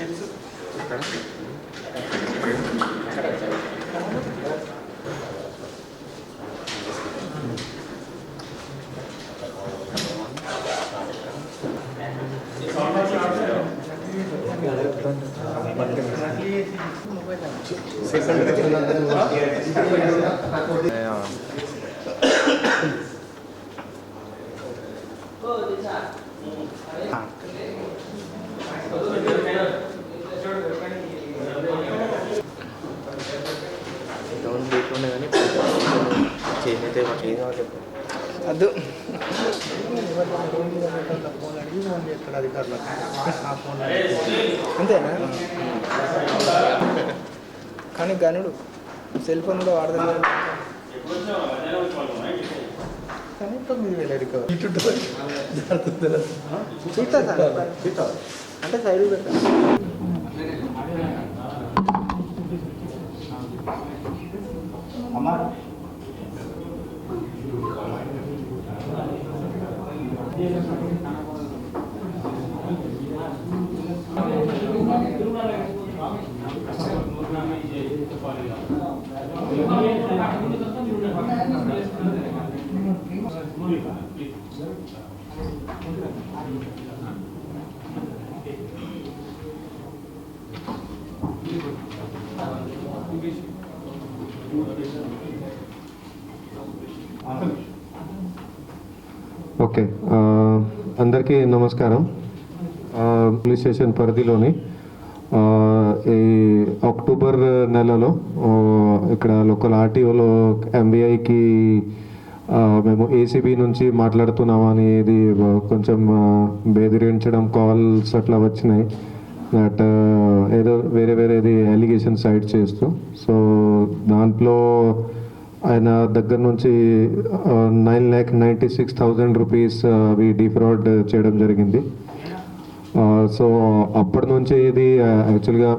어, 아. అంతేనా? కానీ గనుడు cell phone కూడా వాడదాం కానీ తొమ్మిది వేల రికవరీ. సీతా సార్. అంటే సైడ్ పెట్టా ఓకే అందరికీ నమస్కారం. పోలీస్ స్టేషన్ పరిధిలోని ఈ అక్టోబర్ నెలలో ఇక్కడ లోకల్ ఆర్టీఓలో ఎంబీఐకి మేము ఏసీబీ నుంచి మాట్లాడుతున్నాం అనేది కొంచెం బెదిరించడం కాల్స్ అట్లా వచ్చినాయి. దట్ ఏదో వేరే వేరేది అలిగేషన్ సైడ్ చేస్తూ. సో దాంట్లో ఆయన దగ్గర నుంచి nine lakh ninety six thousand rupees అవి డిఫ్రాడ్ చేయడం జరిగింది. సో అప్పటి నుంచి ఇది యాక్చువల్గా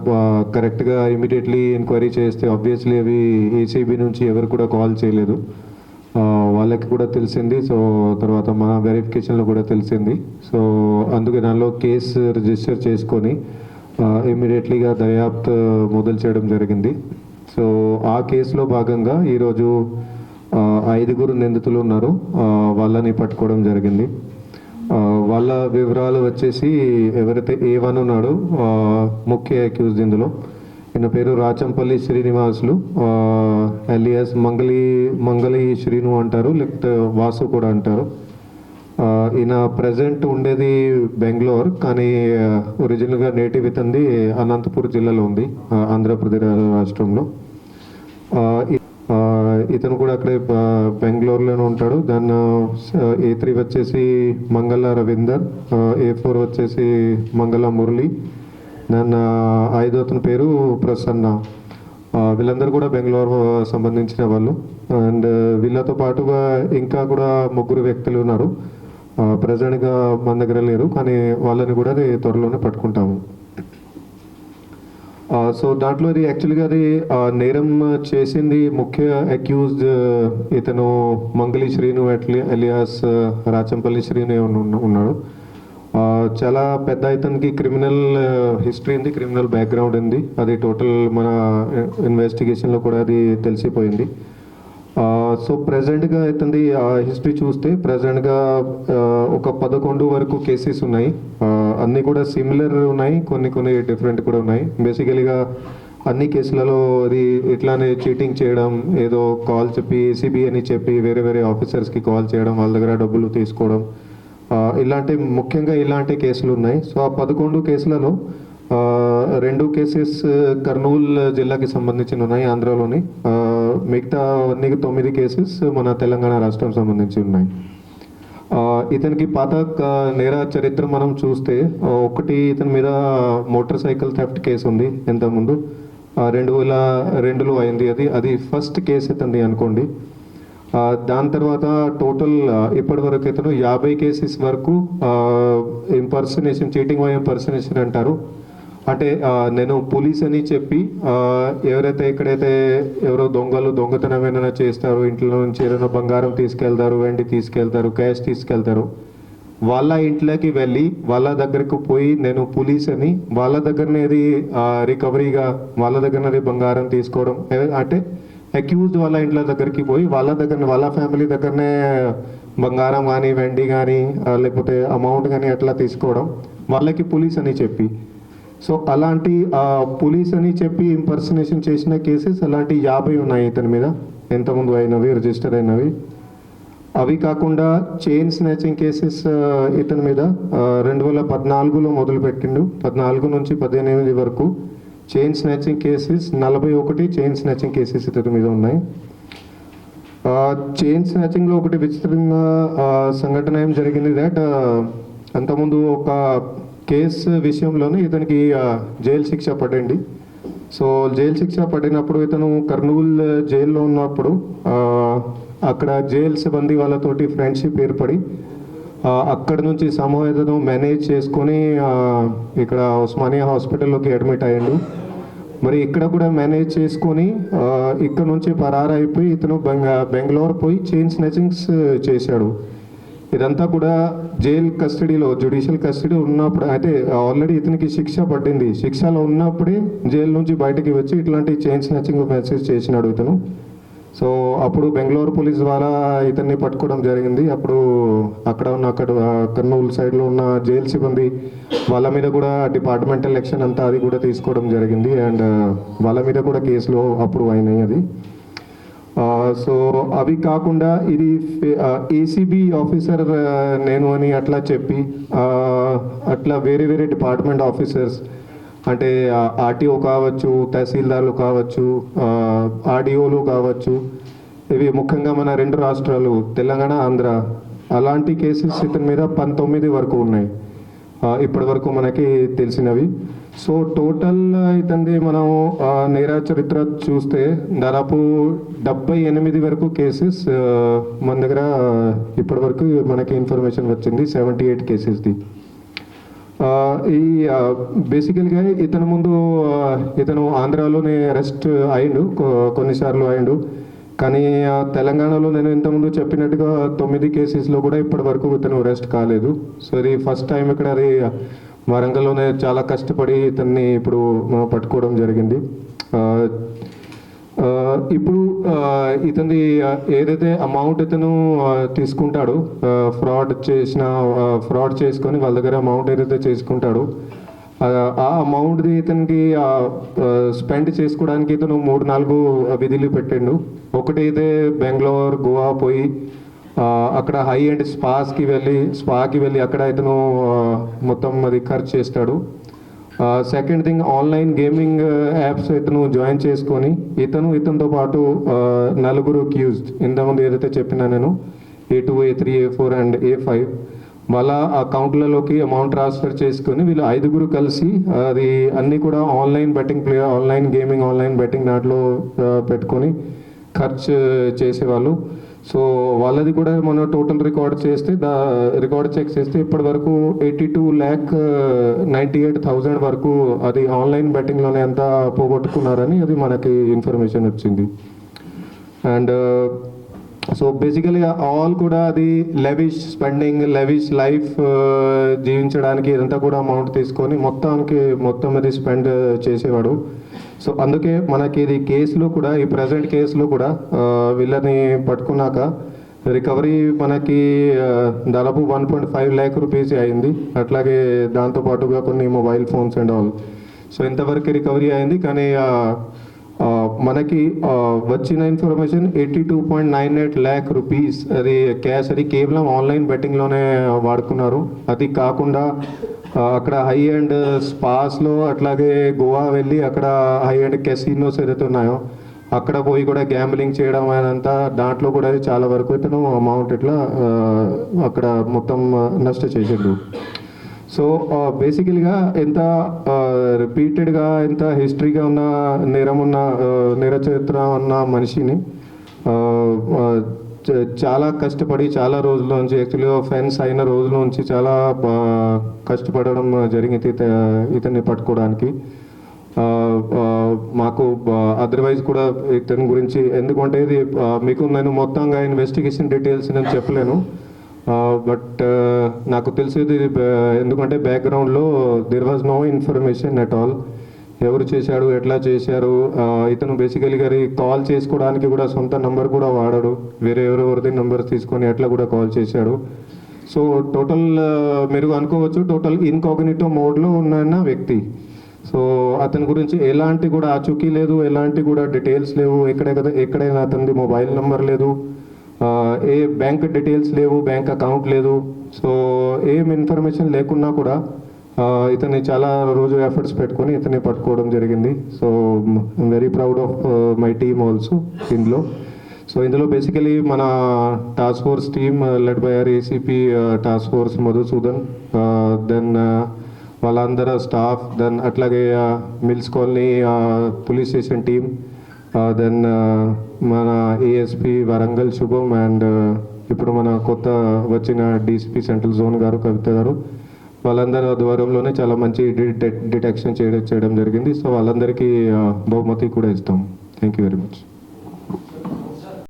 కరెక్ట్గా ఇమీడియట్లీ ఎంక్వైరీ చేస్తే ఆబ్వియస్లీ అవి ఏసీబీ నుంచి ఎవరు కూడా కాల్ చేయలేదు. వాళ్ళకి కూడా తెలిసింది. సో తర్వాత మా వెరిఫికేషన్లో కూడా తెలిసింది. సో అందుకే దానిలో కేసు రిజిస్టర్ చేసుకొని ఇమీడియట్లీగా దర్యాప్తు మొదలు చేయడం జరిగింది. సో ఆ కేసులో భాగంగా ఈరోజు ఐదుగురు నిందితులు ఉన్నారు. వాళ్ళని పట్టుకోవడం జరిగింది. వాళ్ళ వివరాలు వచ్చేసి ఎవరైతే ఏ వన్ ఉన్నాడో ముఖ్య అక్యూజ్ ఇందులో. ఈయన పేరు రాచంపల్లి శ్రీనివాసులు ఎలియస్ మంగళి మంగళి శ్రీను అంటారు లేకపోతే వాసు కూడా అంటారు. ఈయన ప్రజెంట్ ఉండేది బెంగళూరు కానీ ఒరిజినల్గా నేటివ్ ఇతంది అనంతపూర్ జిల్లాలో ఉంది ఆంధ్రప్రదేశ్ రాష్ట్రంలో. ఇతను కూడా అక్కడే బెంగళూరులోనే ఉంటాడు. దాన్ని ఏ త్రీ వచ్చేసి మంగళ రవీందర్ ఏ ఫోర్ వచ్చేసి మంగళ మురళి నన్ను ఐదో అతని పేరు ప్రసన్న. వీళ్ళందరూ కూడా బెంగళూరు సంబంధించిన వాళ్ళు. అండ్ వీళ్ళతో పాటుగా ఇంకా కూడా ముగ్గురు వ్యక్తులు ఉన్నారు. ప్రజెంట్గా మన దగ్గర లేరు కానీ వాళ్ళని కూడా అది త్వరలోనే పట్టుకుంటాము. సో దాంట్లో ఇది యాక్చువల్గా అది నేరం చేసింది ముఖ్య అక్యూజ్డ్ ఇతను మంగళి శ్రీను అట్లి అలియాస్ రాచంపల్లి శ్రీను ఉన్నాడు. చాలా పెద్ద ఇతనికి క్రిమినల్ హిస్టరీ ఉంది క్రిమినల్ బ్యాక్గ్రౌండ్ ఉంది. అది టోటల్ మన ఇన్వెస్టిగేషన్లో కూడా అది తెలిసిపోయింది. సో ప్రజెంట్గా ఇతని హిస్టరీ చూస్తే ప్రజెంట్గా ఒక పదకొండు వరకు కేసెస్ ఉన్నాయి. అన్నీ కూడా సిమిలర్ ఉన్నాయి కొన్ని కొన్ని డిఫరెంట్ కూడా ఉన్నాయి. బేసికలీగా అన్ని కేసులలో అది ఇట్లానే చీటింగ్ చేయడం ఏదో కాల్ చెప్పి ఏసీబీ అని చెప్పి వేరే వేరే ఆఫీసర్స్కి కాల్ చేయడం వాళ్ళ దగ్గర డబ్బులు తీసుకోవడం ఇలాంటి ముఖ్యంగా ఇలాంటి కేసులు ఉన్నాయి. సో ఆ పదకొండు కేసులలో రెండు కేసెస్ కర్నూలు జిల్లాకి సంబంధించిన ఉన్నాయి ఆంధ్రలోని. మిగతా అన్ని తొమ్మిది కేసెస్ మన తెలంగాణ రాష్ట్రం సంబంధించి ఉన్నాయి. ఇతనికి పాత నేర చరిత్ర మనం చూస్తే ఒకటి ఇతని మీద మోటార్ సైకిల్ థెఫ్ట్ కేసు ఉంది ఇంతకుముందు. రెండు వేల రెండులో అయింది అది. అది ఫస్ట్ కేసు ఇతంది అనుకోండి. దాని తర్వాత టోటల్ ఇప్పటి వరకు ఇతను యాభై కేసెస్ వరకు ఇంపర్సనేషన్ చీటింగ్ వై ఇంపర్సనేషన్ అంటారు. అంటే నేను పోలీస్ అని చెప్పి ఎవరైతే ఎక్కడైతే ఎవరో దొంగలు దొంగతనం ఏమైనా చేస్తారు ఇంట్లో నుంచి ఏదైనా బంగారం తీసుకెళ్తారు వెండి తీసుకెళ్తారు క్యాష్ తీసుకెళ్తారు వాళ్ళ ఇంట్లోకి వెళ్ళి వాళ్ళ దగ్గరకు పోయి నేను పోలీస్ అని వాళ్ళ దగ్గరనేది రికవరీగా వాళ్ళ దగ్గరనే బంగారం తీసుకోవడం అంటే అక్యూజ్డ్ వాళ్ళ ఇంట్లో దగ్గరికి పోయి వాళ్ళ దగ్గర వాళ్ళ ఫ్యామిలీ దగ్గరనే బంగారం కానీ వెండి కానీ లేకపోతే అమౌంట్ కానీ అట్లా తీసుకోవడం వాళ్ళకి పోలీస్ అని చెప్పి. సో అలాంటి పోలీస్ అని చెప్పి ఇంపర్సనేషన్ చేసిన కేసెస్ అలాంటి యాభై ఉన్నాయి ఇతని మీద. ఎంతమంది అయినవి రిజిస్టర్ అయినవి. అవి కాకుండా చైన్ స్నాచింగ్ కేసెస్ ఇతని మీద రెండు వేల పద్నాలుగులో మొదలుపెట్టిండు. పద్నాలుగు నుంచి పద్దెనిమిది వరకు చైన్ స్నాచింగ్ కేసెస్ నలభై ఒకటి చైన్ స్నాచింగ్ కేసెస్ ఇతని మీద ఉన్నాయి. చైన్ స్నాచింగ్లో ఒకటి విచిత్రంగా సంఘటన ఏం జరిగింది. దట్ అంతకుముందు ఒక కేసు విషయంలోనే ఇతనికి జైలు శిక్ష పడింది. సో జైలు శిక్ష పడినప్పుడు ఇతను కర్నూల్ జైల్లో ఉన్నప్పుడు అక్కడ జైలు సిబ్బంది వాళ్ళతోటి ఫ్రెండ్షిప్ ఏర్పడి అక్కడ నుంచి సమూహతను మేనేజ్ చేసుకొని ఇక్కడ ఉస్మానియా హాస్పిటల్లోకి అడ్మిట్ అయ్యాడు. మరి ఇక్కడ కూడా మేనేజ్ చేసుకొని ఇక్కడ నుంచి పరారైపోయి ఇతను బెంగ బెంగళూరు పోయి చైన్ స్నాచింగ్స్ చేశాడు. ఇదంతా కూడా జైల్ కస్టడీలో జ్యుడిషియల్ కస్టడీ ఉన్నప్పుడు అయితే ఆల్రెడీ ఇతనికి శిక్ష పట్టింది. శిక్షలో ఉన్నప్పుడే జైలు నుంచి బయటికి వచ్చి ఇట్లాంటి చైన్ స్నాచింగ్ మెసేజ్ చేసినాడు ఇతను. సో అప్పుడు బెంగళూరు పోలీస్ ద్వారా ఇతన్ని పట్టుకోవడం జరిగింది. అప్పుడు అక్కడ ఉన్న అక్కడ కర్నూలు సైడ్లో ఉన్న జైలు సిబ్బంది వాళ్ళ మీద కూడా డిపార్ట్మెంటల్ ఎలక్షన్ అంతా అది కూడా తీసుకోవడం జరిగింది. అండ్ వాళ్ళ మీద కూడా కేసులు అప్పుడు అయినాయి అది. సో అవి కాకుండా ఇది ఏసీబీ ఆఫీసర్ నేను అని అట్లా చెప్పి అట్లా వేరే వేరే డిపార్ట్మెంట్ ఆఫీసర్స్ అంటే ఆర్టీఓ కావచ్చు తహసీల్దార్లు కావచ్చు ఆర్డీఓలు కావచ్చు ఇవి ముఖ్యంగా మన రెండు రాష్ట్రాలు తెలంగాణ ఆంధ్ర అలాంటి కేసెస్ ఇతని మీద పంతొమ్మిది వరకు ఉన్నాయి. ఇప్పటి వరకు మనకి తెలిసినవి. సో టోటల్ ఇతంది మనం నేరా నేర చరిత్ర చూస్తే దాదాపు డెబ్బై ఎనిమిది వరకు కేసెస్ మన దగ్గర ఇప్పటి వరకు మనకి ఇన్ఫర్మేషన్ వచ్చింది సెవెంటీ ఎయిట్ కేసెస్ది. ఈ బేసికల్గా ఇతను ముందు ఇతను ఆంధ్రాలోనే అరెస్ట్ అయిండు కొన్నిసార్లు అయిండు. కానీ ఆ, తెలంగాణలో నేను ఇంతకుముందు చెప్పినట్టుగా తొమ్మిది కేసెస్లో కూడా ఇప్పటి వరకు ఇతను అరెస్ట్ కాలేదు. సో ఇది ఫస్ట్ టైం ఇక్కడ అది వరంగల్లోనే చాలా కష్టపడి ఇతన్ని ఇప్పుడు పట్టుకోవడం జరిగింది. ఇప్పుడు ఇతని ఏదైతే అమౌంట్ ఇతను తీసుకుంటాడు తీసుకుంటాడో ఫ్రాడ్ చేసిన ఫ్రాడ్ చేసుకొని వాళ్ళ దగ్గర అమౌంట్ ఏదైతే చేసుకుంటాడో ఆ, అమౌంట్ది ఇతనికి స్పెండ్ చేసుకోవడానికి ఇతను మూడు నాలుగు విధులు పెట్టిండు. ఒకటి అయితే బెంగళూరు గోవా పోయి అక్కడ హై అండ్ స్పాస్కి వెళ్ళి స్పాకి వెళ్ళి అక్కడ ఇతను మొత్తం అది ఖర్చు చేస్తాడు. Second thing online gaming apps ఇతను జాయిన్ చేసుకొని ఇతను ఇతనితో పాటు నలుగురు క్యూజ్డ్ ఇంతకుముందు ఏదైతే చెప్పినా నేను A two A three A four and A five వాళ్ళ అకౌంట్లలోకి అమౌంట్ ట్రాన్స్ఫర్ చేసుకొని వీళ్ళు ఐదుగురు కలిసి అది అన్నీ కూడా online betting play online gaming online betting దాంట్లో పెట్టుకొని ఖర్చు చేసేవాళ్ళు. సో వాళ్ళది కూడా మనం టోటల్ రికార్డ్ చేస్తే దా రికార్డ్ చెక్ చేస్తే ఇప్పటి వరకు eighty two lakh ninety eight thousand వరకు అది ఆన్లైన్ బెట్టింగ్లోనే ఎంత పోగొట్టుకున్నారని అది మనకి ఇన్ఫర్మేషన్ వచ్చింది. అండ్ సో బేసికలీ ఆల్ కూడా అది లెవిష్ స్పెండింగ్ లెవిష్ లైఫ్ జీవించడానికి ఇదంతా కూడా అమౌంట్ తీసుకొని మొత్తానికి మొత్తం అది స్పెండ్ చేసేవాడు. సో అందుకే మనకి ఇది కేసులో కూడా ఈ ప్రజెంట్ కేసులో కూడా వీళ్ళని పట్టుకున్నాక రికవరీ మనకి దాదాపు one point five lakh rupees అయింది. అట్లాగే దాంతోపాటుగా కొన్ని mobile phones and all so ఇంతవరకు రికవరీ అయింది. కానీ మనకి వచ్చిన information eighty two point nine eight lakh rupees అది క్యాష్ అది కేవలం ఆన్లైన్ బెట్టింగ్లోనే వాడుకున్నారు. అది కాకుండా అక్కడ హై అండ్ స్పాస్లో అట్లాగే గోవా వెళ్ళి అక్కడ హై అండ్ కెసినోస్ ఏదైతే ఉన్నాయో అక్కడ పోయి కూడా గ్యాంబ్లింగ్ చేయడం అదంతా దాంట్లో కూడా చాలా వరకు ఇతను అమౌంట్ ఇట్లా అక్కడ మొత్తం నష్ట చేసిండు. సో బేసికల్గా ఎంత రిపీటెడ్గా ఎంత హిస్టరీగా ఉన్న నేరం ఉన్న నేర చరిత్ర ఉన్న మనిషిని చాలా కష్టపడి చాలా రోజుల నుంచి యాక్చువల్గా ఫెన్స్ అయిన రోజుల నుంచి చాలా కష్టపడడం జరిగింది ఇతన్ని పట్టుకోవడానికి. మాకు అదర్వైజ్ కూడా ఇతని గురించి ఎందుకంటే ఇది మీకు నేను మొత్తంగా ఇన్వెస్టిగేషన్ డీటెయిల్స్ నేను చెప్పలేను. బట్ నాకు తెలిసేది ఎందుకంటే బ్యాక్గ్రౌండ్లో there was no information at all ఎవరు చేశాడు ఎట్లా చేశారు ఇతను బేసికలీ గారి కాల్ చేసుకోవడానికి కూడా సొంత నంబర్ కూడా వాడాడు. వేరే ఎవరెవరిది నంబర్ తీసుకొని ఎట్లా కూడా కాల్ చేశాడు. సో టోటల్ మీరు అనుకోవచ్చు టోటల్ ఇన్కాగ్నిటో మోడ్లో ఉన్న వ్యక్తి. సో అతని గురించి ఎలాంటి కూడా ఆచూకీ లేదు ఎలాంటి కూడా డీటెయిల్స్ లేవు. ఎక్కడ ఎక్కడైనా అతనిది మొబైల్ నెంబర్ లేదు. ఏ బ్యాంక్ డీటెయిల్స్ లేవు బ్యాంక్ అకౌంట్ లేదు. సో ఏం ఇన్ఫర్మేషన్ లేకున్నా కూడా ఇతన్ని చాలా రోజు ఎఫర్ట్స్ పెట్టుకొని ఇతన్ని పట్టుకోవడం జరిగింది. So very proud of my team also ఇందులో. సో ఇందులో బేసికలీ మన task force team led by our ACP task force Madhusudan then వాళ్ళందరూ స్టాఫ్ దెన్ అట్లాగే Mills Colony police station team then మన ఏఎస్పి వరంగల్ శుభం అండ్ ఇప్పుడు మన కొత్త వచ్చిన డీసీపీ సెంట్రల్ జోన్ గారు కవిత గారు. వాళ్ళందరి ఆధ్వర్యంలోనే చాలా మంచి డిటెక్షన్ చేయడం చేయడం జరిగింది. సో వాళ్ళందరికీ బహుమతి కూడా ఇస్తాం. Thank you very much